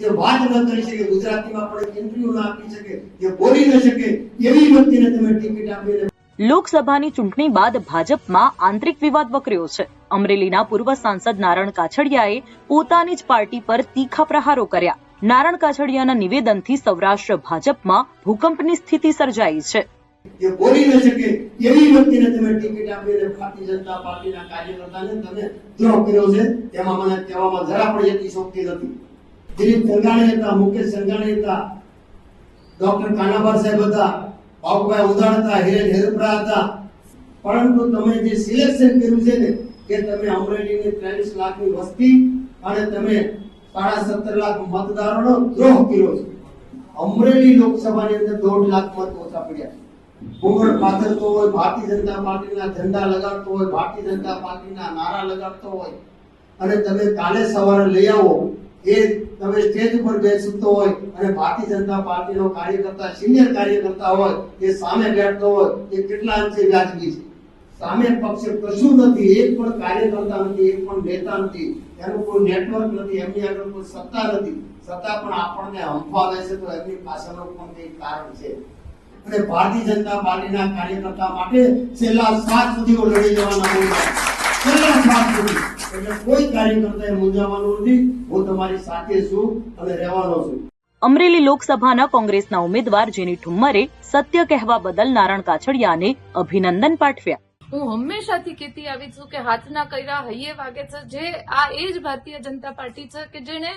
જે વાત ન કરી શકે ગુજરાતીમાં પણ ઇન્ટરવ્યુ ન આપી શકે જે બોલી ન શકે એવી વ્યક્તિને તમે ટિકિટ આપીને લોકસભાની ચૂંટણી બાદ ભાજપમાં આંતરિક વિવાદ વકર્યો છે. અમરેલીના પૂર્વ સાંસદ નારણ કાછડિયાએ પોતાની જ પાર્ટી પર તીખા પ્રહારો કર્યા. નારણ કાછડિયાના નિવેદનથી સૌરાષ્ટ્ર ભાજપમાં ભૂકંપની સ્થિતિ સર્જાઈ છે. જે બોલી ન શકે એવી વ્યક્તિને તમે ટિકિટ આપીને ભારતીય જનતા પાર્ટીના કાર્યકર્તાને તમે દ્રોહ કર્યો છે તેમાં મને કહેવામાં જરા પણ એટલી શોક્તિ નથી. દિલીપ સંઘાણી હતા, મુકેશ સંઘાણી હતા, ડોક્ટર કાનાભાર સાહેબ હતા બાબુભાઈ ઉદાણ હતા, હિરેન હેરપરા હતા. પરંતુ તમે જે સિલેક્શન કર્યું છે ને, કે તમે અમરેલીની ત્રેવીસ લાખની વસ્તી અને તમે સાડા સત્તર લાખ મતદારોનો દ્રોહ કર્યો છે. અમરેલી લોકસભાની અંદર દોઢ લાખ મત ઓછા પડ્યા ઘૂંઘટ પાથરતો હોય, ભારતીય જનતા પાર્ટીના ઝંડા લગાડતો હોય, ભારતીય જનતા પાર્ટીના નારા લગાડતો હોય, અને તમે કાલે સવારે લઈ આવો તમે સ્ટેજ ઉપર બેસતો હોય અને ભારતીય જનતા પાર્ટીનો કાર્યકર્તા, સિનિયર કાર્યકર્તા હોય, એ સામે બેઠતો હોય, એ કેટલા અંશે વ્યાજબી છે? સામે પક્ષે કશું નથી, એક પણ કાર્યકર્તા નથી, એક પણ નેતા નથી, એનું કોઈ નેટવર્ક નથી, એમની આગળ કોઈ સત્તા નથી. સત્તા પણ આપણને હંફાવે છે, તો એમની પાછળનું પણ કંઈક કારણ છે. અને ભારતીય જનતા પાર્ટીના કાર્યકર્તા માટે છેલ્લા સાત સુધીઓ લડી જવાના છેલ્લા સાત સુધી અમરેલી લોકસભાના કોંગ્રેસના ઉમેદવાર જેની ઠુમ્મરે સત્ય કહેવા બદલ નારણ કાછડિયાને અભિનંદન પાઠવ્યા. હું હંમેશાથી કહેતી આવી છું કે હાથના કર્યા હૈયે વાગે છે. જે આ એ જ ભારતીય જનતા પાર્ટી છે કે જેને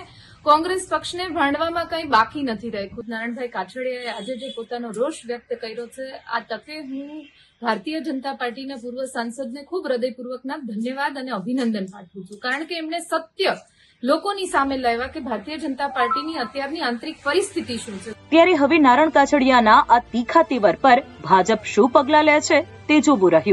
કોંગ્રેસ પક્ષને ભાંડવામાં કંઈ બાકી નથી રાખ્યું. નારાયણભાઈ કાછડિયાએ આજે જે પોતાનો રોષ વ્યક્ત કર્યો છે, આ તકે હું ભારતીય જનતા પાર્ટીના પૂર્વ સાંસદને ખૂબ હૃદયપૂર્વકના ધન્યવાદ અને અભિનંદન પાઠવું છું. કારણ કે એમણે સત્ય લોકોની સામે લાવ્યા કે ભારતીય જનતા પાર્ટીની અત્યારની આંતરિક પરિસ્થિતિ શું છે. ત્યારે હવે નારણ કાછડિયાના આ તીખા તેવર પર ભાજપ શું પગલાં લે છે તે જોવું રહ્યું.